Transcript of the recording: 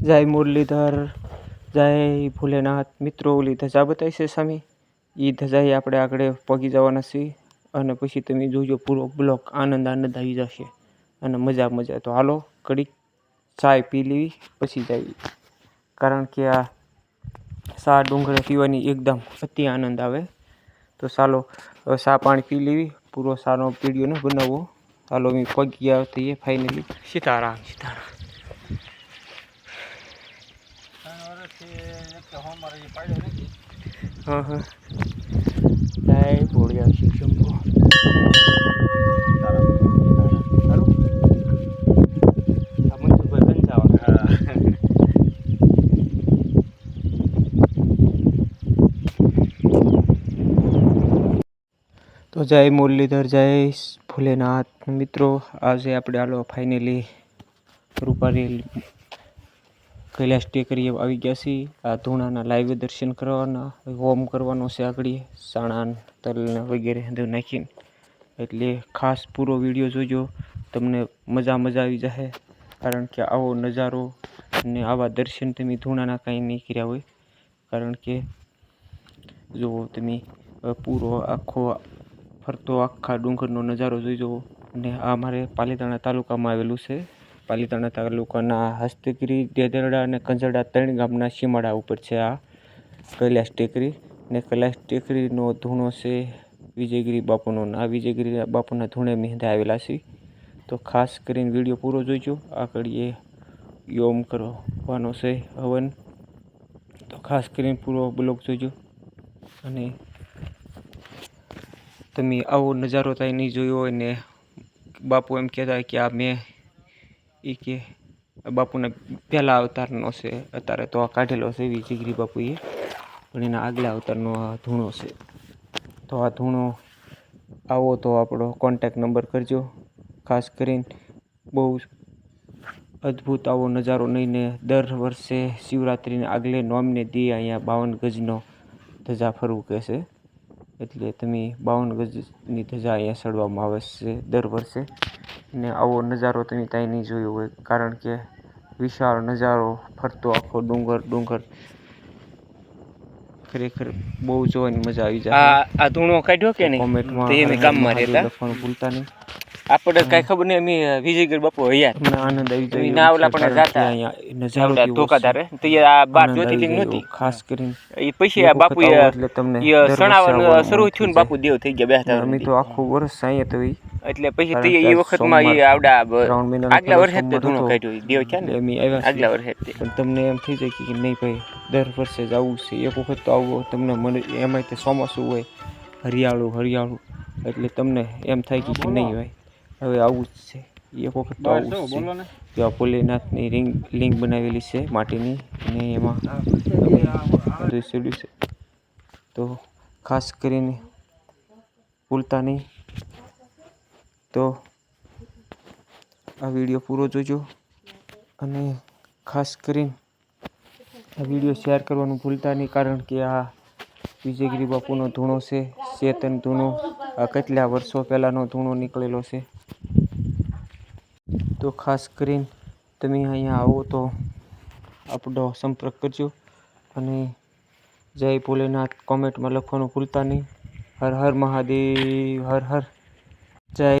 જય મુરલીધર, જય ભોલેનાથ. મિત્રો, ઓલી ધજા બતાવી છે સામે? એ ધજાએ આપણે આગળ પગી જવાના છીએ અને પછી તમે જોજો પૂરો બ્લોક આનંદ આનંદ આવી જશે અને મજા મજા તો હાલો કડીક ચાય પી લેવી, પછી જઈએ. કારણ કે આ સા ડુંગરે પીવાની એકદમ અતિ આનંદ આવે. તો ચાલો સા પાણી પી લેવી, પૂરો સારો પીડીયો ન બનાવવો. હાલો, અમે પગી ગયા છીએ ફાઇનલી સીતારામ સીતારામ. હા હા. જય ભોળિયા શિવ શંભુ. તો જય મુરલીધર, જય ભોલેનાથ. મિત્રો, આજે આપણે આલો ફાઇનલી રૂપારી કૈલાસ ટેકરીએ આવી ગયા છીએ. આ ધૂણાના લાઈવ દર્શન કરવાના, હોમ કરવાનો છે આગળ. સાણા તલને વગેરે નાખીને. એટલે ખાસ પૂરો વીડિયો જોજો. તમને મજા મજા આવી જશે કારણ કે આવો નજારો ને આવા દર્શન તમે ધૂણાના કાંઈ નહીં કર્યા હોય. કારણ કે જુઓ તમે પૂરો આખો ફરતો આખા ડુંગરનો નજારો જોઈજો અને આ મારે પાલીતાણા તાલુકામાં આવેલું છે. પાલીતાણા તાલુકાના હસ્તગીરી, દેદરડા અને કંજરડા ત્રણ ગામના સીમાડા ઉપર છે આ કૈલાસ ટેકરી ને કૈલાસ ટેકરીનો ધૂણો છે વિજયગીરી બાપુનો આ વિજયગીરી બાપુના ધૂણે મહેંદા આવેલા છે. તો ખાસ કરીને વીડિયો પૂરો જોઈજો આગળ એ યોમ કરવાનો છે હવન. તો ખાસ કરીને પૂરો બ્લોગ જોઈજો અને તમે આવો નજારો થાય નહીં જોયો હોય ને બાપુ એમ કહેતા કે આ મેં એ કે બાપુના પહેલા અવતારનો છે, અત્યારે તો આ કાઢેલો છે, એવી જીગરી બાપુએ. પણ એના આગલા અવતારનો આ ધૂણો છે. તો આ ધૂણો આવો તો આપણો કોન્ટેક નંબર કરજો. ખાસ કરીને બહુ અદ્ભુત આવો નજારો નહીં ને દર વર્ષે શિવરાત્રિને આગલે નોમને દી અહીંયા બાવન ગજનો ધજા ફરવું કહે છે. એટલે તમે બાવન ગજની ધજા અહીંયા સડવામાં આવે છે દર વર્ષે. ને આવો નજારો તમે ત્યાં નહીં જોયો હોય. કારણ કે વિશાળ નજારો ફરતો આખો ડુંગર ડુંગર. ખરેખર બહુ જોવાની મજા આવી જાય. આ ધૂણો કાઢ્યો કે નહીં? કોમેન્ટમાં એમ રહેતા? લખવાનું ભૂલતા નહીં. આપણે કઈ ખબર નહીં અમે વિજયગઢ બાપુ હૈયા. આનંદ આવી જાય ના ઓલા પણ જાતા. અહીંયા ધોકાધારે. તો એ આ બાર જ્યોતિર્લિંગ નહોતી ખાસ કરીને એ પછી આ બાપુ એટલે તમને સણાવવાનું શરૂ થયું ને બાપુ દેવ થઈ ગયા બેસતા અમે તો આખું વર્ષ અહીંયા તો એટલે પછી તે એ વખતમાં એ આવડા આગલા વર્ષે તે ધૂણો કાઢ્યો દેવ છે ને? અમે આવ્યા આગલા વર્ષે પણ તમને એમ થઈ જાય કે નહીં ભાઈ દર વર્ષે જ આવવું છે. એક વખત તો આવો તમને મને એમાંય તે ચોમાસું હોય. હરિયાળું હરિયાળું. એટલે તમને એમ થાય કે નહીં ભાઈ. હવે આવું જ છે. એક વખત તો આવું છે. આ ભોલેનાથની રિંગ લિંગ બનાવેલી છે માટીની અને એમાં છે તો ખાસ કરીને ભૂલતા નહીં તો આ વીડિયો પૂરો જોજો અને ખાસ કરીને આ વીડિયો શેર કરવાનું ભૂલતા નહીં કારણ કે આ વિજયગીરી બાપુનો ધૂણો છે ચેતન ધૂણો. આ કેટલા વર્ષો પહેલાંનો ધૂણો નીકળેલો છે. તો ખાસ કરીને તમે અહીંયા આવો તો આપણો સંપર્ક કરજો. અને જય ભોલેનાથ કોમેન્ટમાં લખવાનું ભૂલતા નહીં. હર હર મહાદેવ, હર હર. જય